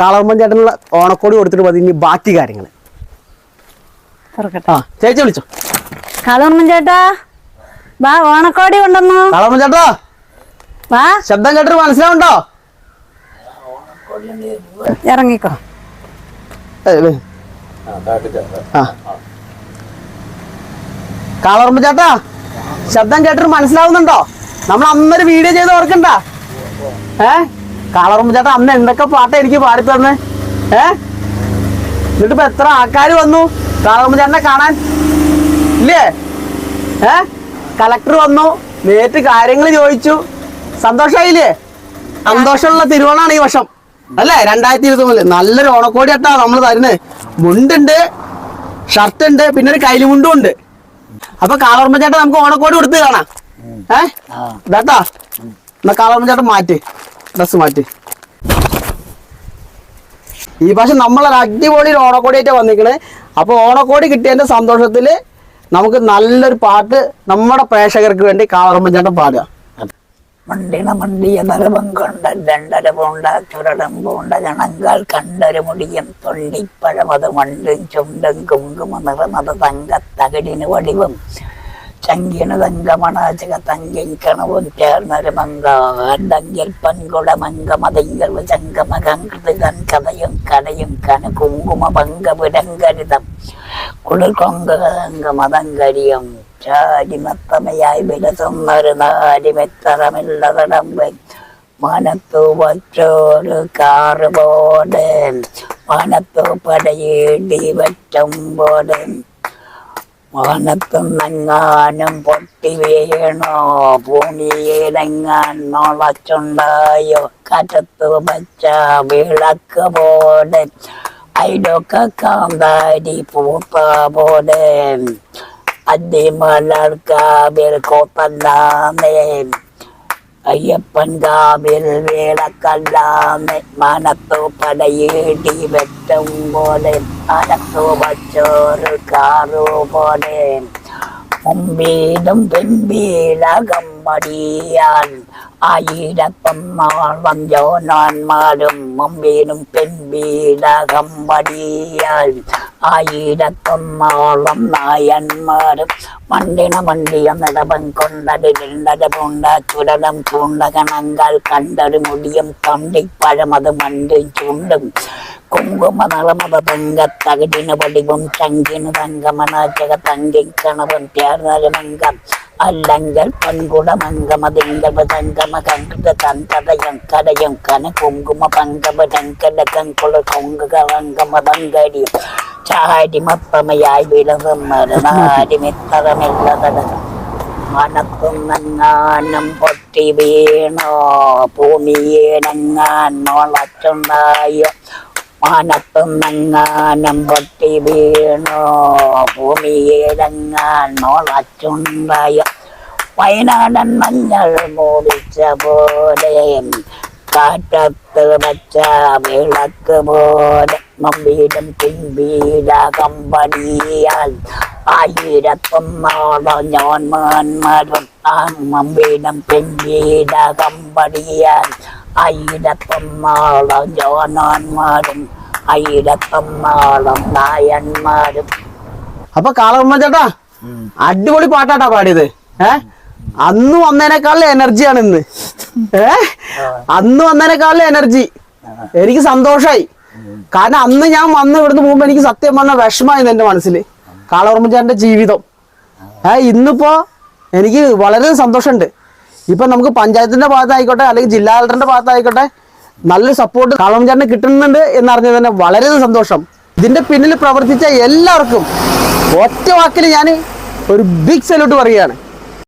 കാളർമ്മൻ ചേട്ടനുള്ള ഓണക്കോടി കൊടുത്തിട്ട് മതി ഇനി ബാക്കി കാര്യങ്ങൾ ആ ചേച്ചി വിളിച്ചോ. കാതോർമ്മൻ ചേട്ടാ വാ ഓണക്കോടി കൊണ്ടുവന്നു. കാളർമ്മൻ ചേട്ടാ വാ. ശബ്ദം കേട്ടിട്ട് മനസ്സിലാവുണ്ടോ ഇറങ്ങിക്കോ. കാളർമ്മ ചേട്ടാ ശബ്ദം കേട്ടിട്ട് മനസ്സിലാവുന്നുണ്ടോ? നമ്മൾ അന്നൊരു വീഡിയോ ചെയ്ത് ഓർക്കണ്ട. ഏ? കാളർമ്മ ചേട്ടാ അന്ന് എന്തൊക്കെ പാട്ടാ എനിക്ക് പാടി തന്നെ? ഏ? എന്നിട്ട് ഇപ്പൊ എത്ര ആൾക്കാർ വന്നു? കാളറുമ്പ് ചേട്ടനെ കാണാൻ? ഇല്ലേ? ഏ? കളക്ടർ വന്നു നേരിട്ട് കാര്യങ്ങൾ ചോദിച്ചു. സന്തോഷമായില്ലേ സന്തോഷമുള്ള തിരുവോണാണ് ഈ വർഷം. അല്ലേ? രണ്ടായിരത്തി ഇരുപത്തി മൂന്നിൽ. നല്ലൊരു ഓണക്കോടി അട്ടാ നമ്മൾ തരുന്നത് മുണ്ടുണ്ട് ഷർട്ട് ഉണ്ട് പിന്നെ ഒരു കൈലിമുണ്ടും ഉണ്ട്. അപ്പൊ കാളർമ്മ ചേട്ടാ നമുക്ക് ഓണക്കോടി കൊടുത്ത് കാണാം. ഏ? ഇതാട്ടാ. എന്നാ കാളർമ്മ ചേട്ടൻ മാറ്റ്. ഡ്രസ് മാറ്റി. ഈ പക്ഷെ നമ്മളൊരു അടിപൊളി ഒരു ഓണക്കോടിയായിട്ട് വന്നിരിക്കണേ. അപ്പൊ ഓണക്കോടി കിട്ടിയതിന്റെ സന്തോഷത്തിൽ നമുക്ക് നല്ലൊരു പാട്ട് നമ്മുടെ പ്രേക്ഷകർക്ക് വേണ്ടി കാളറമ്പൻ ചേട്ടൻ പാടുക. മണ്ടിണ മണ്ടിയ നരവം കൊണ്ട രണ്ടര പോണ്ട ചുരടം പോണ്ട ജണങ്കാൽ കണ്ടൊരു മുടിയും അത് മണ്ടും ചുണ്ടും കുങ്കുമ നിറമത് ചങ്കിന് തങ്കമണാചക തങ്കിൻ കണവും ചേർന്നൊരു മങ്കാണ്ടെങ്കിൽ പൻകുട മങ്കമതിങ്കൽ ചങ്കമകൃതികൻ കഥയും കടയും കന കുങ്കുമ പങ്കപുരങ്കരിതം കുളിർ കൊങ്കമതങ്കരിയും ചാരിമത്തമയായി വിലസുന്നൊരു നാരിമെത്തറമില്ല തടമ്പ് മനത്തു പോലെ മനത്തു പടയേടി വറ്റം പോലെ. മാനത്തുന്നെങ്ങാനും പൊട്ടി വീണോ? ഭൂമിയിലെങ്ങാൻ മുളച്ചുണ്ടായോ കാറ്റത്ത് വച്ച വിളക്ക് പോലെ. അതിലൊക്കെ കാന്താരി പൂത്ത പോലെ. അടിമലർക്കാവിൽ കോത്തല്ലാന്നേ അയ്യപ്പൻ കാവിൽ വിളക്കല്ലാന്ന് മനത്തു പടയേടി വെട്ടം പോലെ മനത്തു വച്ചോറ് കാറു പോലെ മുമ്പീടും പിൻപീലകം മടിയാൻ ആയിരത്തൊന്നാളം ജോനാന്മാരും മുമ്പീനും പിൻപീലകം വടിയാൽ ആയിരത്തൊന്നാളം നായന്മാരും മണ്ടിണ മണ്ടിയ നിടവൻ കൊണ്ടടിണ്ടര പൂണ്ട ചുരടം പൂണ്ട കണങ്കാൽ കണ്ടൊരു മുടിയും തൊണ്ടിപ്പഴമത് മണ്ടും ചൂണ്ടും. കുങ്കുമ നിറമത തങ്കത്തകടിന് വടിവും ചങ്കിന് തങ്കമനാചക அல்லங்கள் பண்குடம் அங்கமது எங்கள் தங்கம கங்கட தங்கடயம் கடையம் கன குங்கும பங்கம டங்கட கங்குல கொங்குக வங்கம பங்கடி சாடி மப்பமையாய் விளவம் மரணாடி மித்தரமில்லதட மனக்கும் நன்னானம் பொட்டி வீணோ பூமியே நங்கான் நோளச்சுண்டாயோ മാനത്തുന്നങ്ങാനം പൊട്ടി വീണോ. ഭൂമിയിലെങ്ങാൻ മുളച്ചുണ്ടായോ വയനാടൻ മഞ്ഞൾ മൂടിച്ച പോലെ. കാറ്റത്ത് വച്ച വിളക്ക് പോലെ. മമ്പീടും പിൻവീട കമ്പടിയാൽ ആയിരത്തൊന്നോളം ഞാൻമാന്മാരും. ആ മമ്പീടും പിൻവീട കമ്പടിയാൽ ആയിരത്തൊന്നോളം ജോനാന്മാരും ആയിരത്തൊന്നോളം നായന്മാരും. അപ്പൊ കാളമ്മ ചേട്ടാ അടിപൊളി പാട്ടാട്ടാ പാടിയത്. ഏ? അന്ന് വന്നതിനേക്കാളും എനർജിയാണ് ഇന്ന്. ഏ? അന്ന് വന്നതിനേക്കാളും എനർജി എനിക്ക് സന്തോഷായി. കാരണം അന്ന് ഞാൻ വന്ന് ഇവിടുന്ന് പോകുമ്പോ എനിക്ക് സത്യം പറഞ്ഞ വിഷമായിരുന്നു എന്റെ മനസ്സിൽ കാളവർമ്മ ചേട്ടന്റെ ജീവിതം. ഏ ഇന്നിപ്പോ എനിക്ക് വളരെ സന്തോഷമുണ്ട്. ഇപ്പൊ നമുക്ക് പഞ്ചായത്തിന്റെ ഭാഗത്തായിക്കോട്ടെ അല്ലെങ്കിൽ ജില്ലാ കളക്ടറിന്റെ ഭാഗത്തായിക്കോട്ടെ നല്ലൊരു സപ്പോർട്ട് കാളം ചേട്ടന് കിട്ടുന്നുണ്ട് എന്നറിഞ്ഞത് തന്നെ വളരെ സന്തോഷം. ഇതിന്റെ പിന്നിൽ പ്രവർത്തിച്ച എല്ലാവർക്കും ഒറ്റ വാക്കിൽ ഞാൻ ഒരു ബിഗ് സല്യൂട്ട് പറയുകയാണ്.